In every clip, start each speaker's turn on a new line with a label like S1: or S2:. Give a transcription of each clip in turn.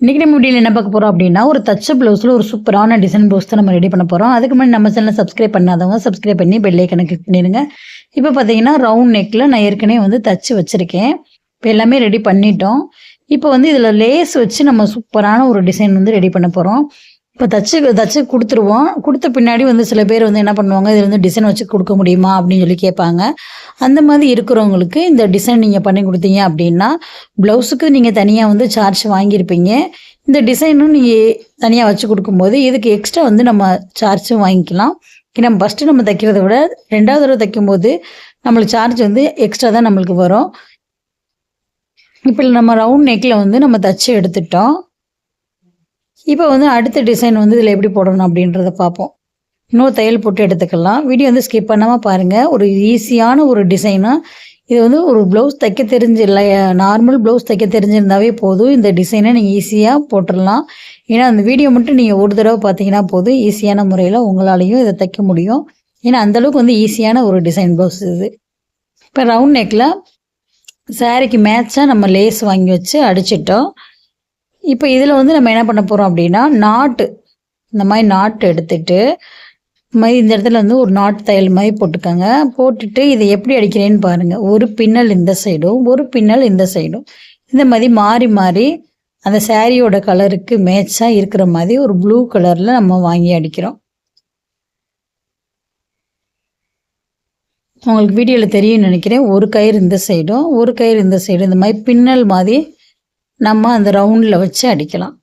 S1: இன்றைக்கி நம்ம வீடியோவில் என்ன பார்க்க போகிறோம் அப்படின்னா ஒரு தச்ச ப்ளவுஸில் ஒரு சூப்பரான டிசைன் ப்ளவுஸ் தான் நம்ம ரெடி பண்ண போகிறோம் அதுக்கு முன்னாடி நம்ம சேனலை சப்ஸ்கிரைப் பண்ணாதவங்க சப்ஸ்கிரைப் பண்ணி பெல்லைக்கனை கிளிக் பண்ணிடுங்க. இப்போ பார்த்தீங்கன்னா ரவுண்ட் நெக்கில் நான் ஏற்கனவே வந்து தச்சு வச்சுருக்கேன். இப்போ எல்லாமே ரெடி பண்ணிட்டோம். இப்போ வந்து இதில் லேஸ் வச்சு நம்ம சூப்பரான ஒரு டிசைன் வந்து ரெடி பண்ண போகிறோம் இப்போ தச்சு தச்சு கொடுத்துருவோம். கொடுத்த பின்னாடி வந்து சில பேர் வந்து என்ன பண்ணுவாங்க? இதில் வந்து டிசைன் வச்சு கொடுக்க முடியுமா? அப்படின்னு சொல்லி கேட்பாங்க. அந்த மாதிரி இருக்கிறவங்களுக்கு இந்த டிசைன் நீங்கள் பண்ணி கொடுத்தீங்க அப்படின்னா ப்ளவுஸுக்கு நீங்கள் தனியாக வந்து சார்ஜ் வாங்கியிருப்பீங்க. இந்த டிசைனும் நீங்கள் தனியாக வச்சு கொடுக்கும்போது இதுக்கு எக்ஸ்ட்ரா வந்து நம்ம சார்ஜும் வாங்கிக்கலாம். ஏன்னா ஃபஸ்ட்டு நம்ம தைக்கிறத விட ரெண்டாவது தடவை தைக்கும்போது நம்மளுக்கு சார்ஜ் வந்து எக்ஸ்ட்ரா தான் நம்மளுக்கு வரும். இப்போ நம்ம ரவுண்ட் நெக்கில் வந்து நம்ம தச்சு எடுத்துட்டோம். இப்போ வந்து அடுத்த டிசைன் வந்து இதில் எப்படி போடணும் அப்படின்றத பார்ப்போம். இன்னொரு தையல் போட்டு எடுத்துக்கலாம். வீடியோ வந்து ஸ்கிப் பண்ணாமல் பாருங்கள் ஒரு ஈஸியான ஒரு டிசைனாக இது வந்து ஒரு ப்ளவுஸ் தைக்க தெரிஞ்சு இல்லை நார்மல் ப்ளவுஸ் தைக்க தெரிஞ்சிருந்தாவே போதும். இந்த டிசைனை நீங்கள் ஈஸியாக போட்டுடலாம். ஏன்னா அந்த வீடியோ மட்டும் நீங்கள் ஒரு தடவை பார்த்தீங்கன்னா போதும். ஈஸியான முறையில் உங்களாலையும் இதை தைக்க முடியும். ஏன்னா அந்தளவுக்கு வந்து ஈஸியான ஒரு டிசைன் ப்ளவுஸ் இது. இப்போ ரவுண்ட் நெக்கில் சாரிக்கு மேட்சாக நம்ம லேஸ் வாங்கி வச்சு அடிச்சிட்டோம். இப்போ இதில் வந்து நம்ம என்ன பண்ண போகிறோம் அப்படின்னா நாட்டு இந்த மாதிரி நாட்டு எடுத்துட்டு மாதிரி இந்த இடத்துல வந்து ஒரு நாட்டு தையல் மாதிரி போட்டுக்கோங்க. போட்டுட்டு இதை எப்படி அடிக்கிறேன்னு பாருங்கள் ஒரு பின்னல் இந்த சைடும் ஒரு பின்னல் இந்த சைடும் இந்த மாதிரி மாறி மாறி அந்த சாரியோட கலருக்கு மேட்சாக இருக்கிற மாதிரி ஒரு ப்ளூ கலரில் நம்ம வாங்கி அடிக்கிறோம். உங்களுக்கு வீடியோவில் தெரியும்னு நினைக்கிறேன். ஒரு கயிறு இந்த சைடும் ஒரு கயிறு இந்த சைடும் இந்த மாதிரி பின்னல் மாதிரி நம்ம அந்த ரவுண்டில் வச்சு அடிக்கலாம்.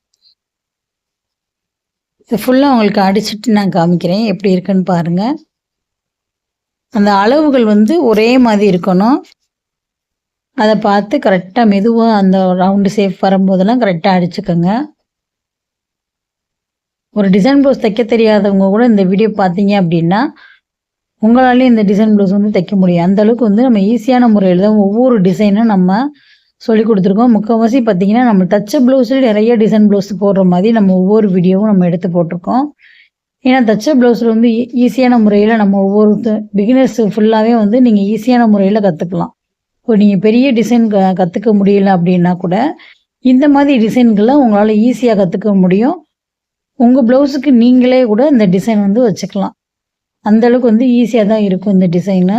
S1: இது ஃபுல்லாக உங்களுக்கு அடிச்சுட்டு நான் காமிக்கிறேன். எப்படி இருக்குன்னு பாருங்கள் அந்த அளவுகள் வந்து ஒரே மாதிரி இருக்கணும். அதை பார்த்து கரெக்டாக மெதுவாக அந்த ரவுண்டு சேஃப் வரும்போதெல்லாம் கரெக்டாக அடிச்சுக்கோங்க. ஒரு டிசைன் ப்ளவுஸ் தைக்க தெரியாதவங்க கூட இந்த வீடியோ பார்த்தீங்க அப்படின்னா உங்களாலேயும் இந்த டிசைன் ப்ளவுஸ் வந்து தைக்க முடியும். அந்த அளவுக்கு வந்து நம்ம ஈஸியான முறையில் தான் ஒவ்வொரு டிசைனும் நம்ம சொல்லி கொடுத்துருக்கோம். முக்கால்வாசி பார்த்தீங்கன்னா நம்ம தச்ச ப்ளவுஸில் நிறைய டிசைன் ப்ளவுஸ் போடுற மாதிரி நம்ம ஒவ்வொரு வீடியோவும் நம்ம எடுத்து போட்டிருக்கோம். ஏன்னா தச்ச ப்ளவுஸில் வந்து e-, ஈஸியான முறையில் நம்ம ஒவ்வொரு பிகினர்ஸ் ஃபுல்லாகவே வந்து நீங்கள் ஈஸியான முறையில் கற்றுக்கலாம் இப்போ நீங்கள் பெரிய டிசைன் க கற்றுக்க முடியல அப்படின்னா கூட இந்த மாதிரி டிசைன்களை உங்களால் ஈஸியாக கற்றுக்க முடியும். உங்கள் ப்ளவுஸுக்கு நீங்களே கூட இந்த டிசைன் வந்து வச்சுக்கலாம். அந்தளவுக்கு வந்து ஈஸியாக தான் இருக்கும் இந்த டிசைனு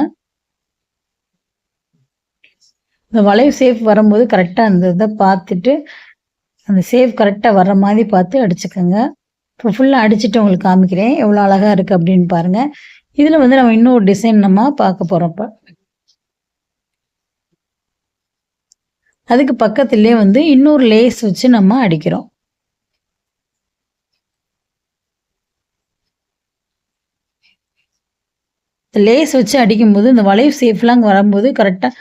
S1: இந்த வளைவு சேஃப் வரும்போது கரெக்டாக அந்த இதை பார்த்துட்டு அந்த சேஃப் கரெக்டாக வர்ற மாதிரி பார்த்து அடிச்சுக்கோங்க. இப்போ ஃபுல்லாக அடிச்சுட்டு உங்களுக்கு காமிக்கிறேன். எவ்வளோ அழகாக இருக்குது அப்படின்னு பாருங்கள் இதில் வந்து நம்ம இன்னொரு டிசைன் நம்ம பார்க்க போகிறோம் அதுக்கு பக்கத்துலேயே வந்து இன்னொரு லேஸ் வச்சு நம்ம அடிக்கிறோம். லேஸ் வச்சு அடிக்கும்போது இந்த வளைவு சேஃப்லாம் வரும்போது கரெக்டாக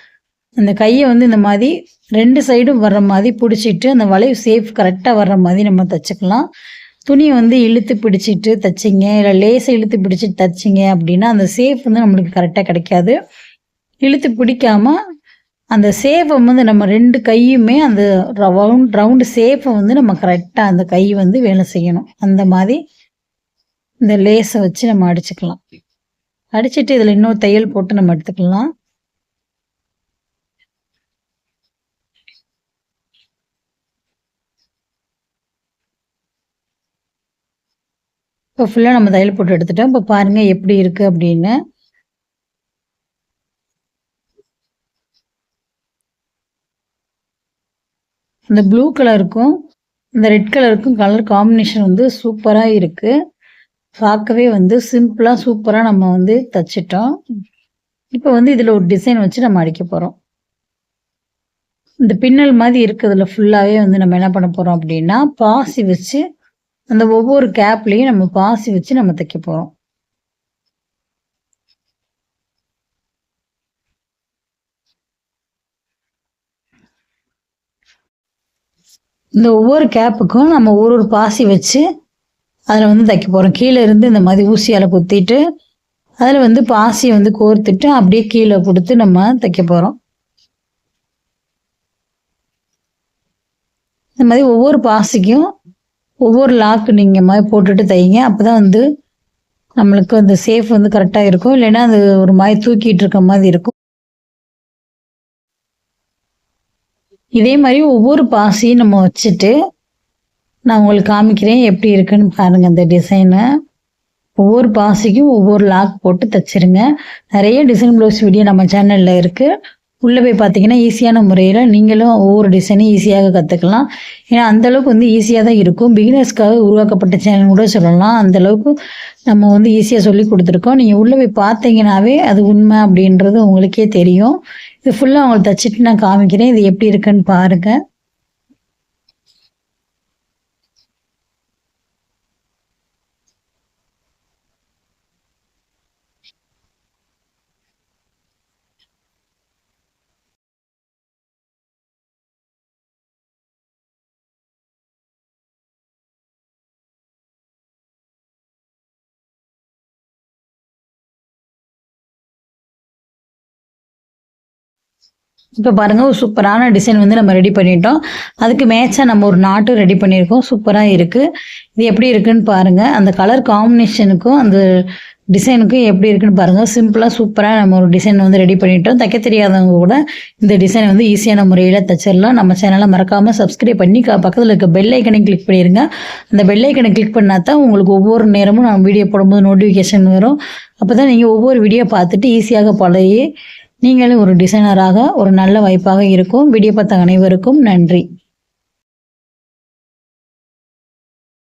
S1: அந்த கையை வந்து இந்த மாதிரி ரெண்டு சைடும் வர்ற மாதிரி பிடிச்சிட்டு அந்த வளைவு சேஃப் கரெக்டாக வர்ற மாதிரி நம்ம தைச்சிக்கலாம். துணியை வந்து இழுத்து பிடிச்சிட்டு தைச்சிங்க இல்லை லேசை இழுத்து பிடிச்சிட்டு தைச்சிங்க அப்படின்னா அந்த சேஃப் வந்து நம்மளுக்கு கரெக்டாக கிடைக்காது. இழுத்து பிடிக்காம அந்த சேஃபை வந்து நம்ம ரெண்டு கையுமே அந்த ரவுண்ட் ரவுண்டு சேஃபை வந்து நம்ம கரெக்டாக அந்த கை வந்து வேலை செய்யணும். அந்த மாதிரி இந்த லேஸை வச்சு நம்ம அடிச்சுக்கலாம். அடிச்சுட்டு இதில் இன்னொரு தையல் போட்டு நம்ம எடுத்துக்கலாம். இப்போ ஃபுல்லாக நம்ம தையல் போட்டு எடுத்துட்டோம். இப்போ பாருங்கள் எப்படி இருக்குது அப்படின்னு. இந்த ப்ளூ கலருக்கும் இந்த ரெட் கலருக்கும் கலர் காம்பினேஷன் வந்து சூப்பராக இருக்குது பார்க்கவே வந்து சிம்பிளாக சூப்பராக நம்ம வந்து தச்சிட்டோம். இப்போ வந்து இதில் ஒரு டிசைன் வச்சு நம்ம அடிக்க போகிறோம் இந்த பின்னல் மாதிரி இருக்கிறதுல ஃபுல்லாகவே வந்து நம்ம என்ன பண்ண போகிறோம் அப்படின்னா பாசி வச்சு அந்த ஒவ்வொரு கேப்லேயும் நம்ம பாசி வச்சு நம்ம தைக்க போகிறோம் இந்த ஒவ்வொரு கேப்புக்கும் நம்ம ஒரு ஒரு பாசி வச்சு அதில் வந்து தைக்க போகிறோம் கீழே இருந்து இந்த மாதிரி ஊசியால் குத்திட்டு அதில் வந்து பாசியை வந்து கோர்த்துட்டு அப்படியே கீழே கொடுத்து நம்ம தைக்க போகிறோம் இந்த மாதிரி ஒவ்வொரு பாசிக்கும் ஒவ்வொரு லாக்கு நீங்கள் மாதிரி போட்டுட்டு தைங்க. அப்போ தான் வந்து நம்மளுக்கு அந்த சேஃப் வந்து கரெக்டாக இருக்கும். இல்லைன்னா அது ஒரு மாதிரி தூக்கிட்டு இருக்க மாதிரி இருக்கும். இதே மாதிரி ஒவ்வொரு பாசியும் நம்ம வச்சுட்டு நான் உங்களுக்கு காமிக்கிறேன் எப்படி இருக்குன்னு பாருங்கள் இந்த டிசைனை ஒவ்வொரு பாசிக்கும் ஒவ்வொரு லாக் போட்டு தைச்சிருங்க. நிறைய டிசைன் ப்ளவுஸ் வீடியோ நம்ம சேனலில் இருக்குது உள்ளே போய் பார்த்தீங்கன்னா ஈஸியான முறையில் நீங்களும் ஒவ்வொரு டிசைனையும் ஈஸியாக கற்றுக்கலாம் ஏன்னா அந்தளவுக்கு வந்து ஈஸியாக தான் இருக்கும். பிகினர்ஸ்க்காக உருவாக்கப்பட்ட சேனல் கூட சொல்லலாம். அந்தளவுக்கு நம்ம வந்து ஈஸியாக சொல்லி கொடுத்துருக்கோம். நீங்கள் உள்ளே போய் பார்த்தீங்கன்னாவே அது உண்மை அப்படின்றது உங்களுக்கே தெரியும். இது ஃபுல்லாக உங்களுக்கு தச்சுட்டு நான் காமிக்கிறேன். இது எப்படி இருக்குன்னு பாருங்கள் இப்போ பாருங்கள் ஒரு சூப்பரான டிசைன் வந்து நம்ம ரெடி பண்ணிட்டோம். அதுக்கு மேட்சாக நம்ம ஒரு நாட்டு ரெடி பண்ணியிருக்கோம். சூப்பராக இருக்குது இது எப்படி இருக்குன்னு பாருங்கள் அந்த கலர் காம்பினேஷனுக்கும் அந்த டிசைனுக்கும் எப்படி இருக்குன்னு பாருங்கள் சிம்பிளாக சூப்பராக நம்ம ஒரு டிசைன் வந்து ரெடி பண்ணிட்டோம். தைக்க தெரியாதவங்க கூட இந்த டிசைனை வந்து ஈஸியான முறையில் தைச்சிடலாம். நம்ம சேனலை மறக்காமல் சப்ஸ்கிரைப் பண்ணி பக்கத்தில் இருக்க பெல் ஐக்கனை கிளிக் பண்ணிடுங்க அந்த பெல் ஐக்கனை கிளிக் பண்ணால் தான் உங்களுக்கு ஒவ்வொரு நேரமும் நம்ம வீடியோ போடும்போது நோட்டிஃபிகேஷன் வரும். அப்போ தான் நீங்கள் ஒவ்வொரு வீடியோ பார்த்துட்டு ஈஸியாக பழகி நீங்களும் ஒரு டிசைனராக ஒரு நல்ல வாய்ப்பாக இருக்கும். வீடியோ பார்த்த அனைவருக்கும் நன்றி.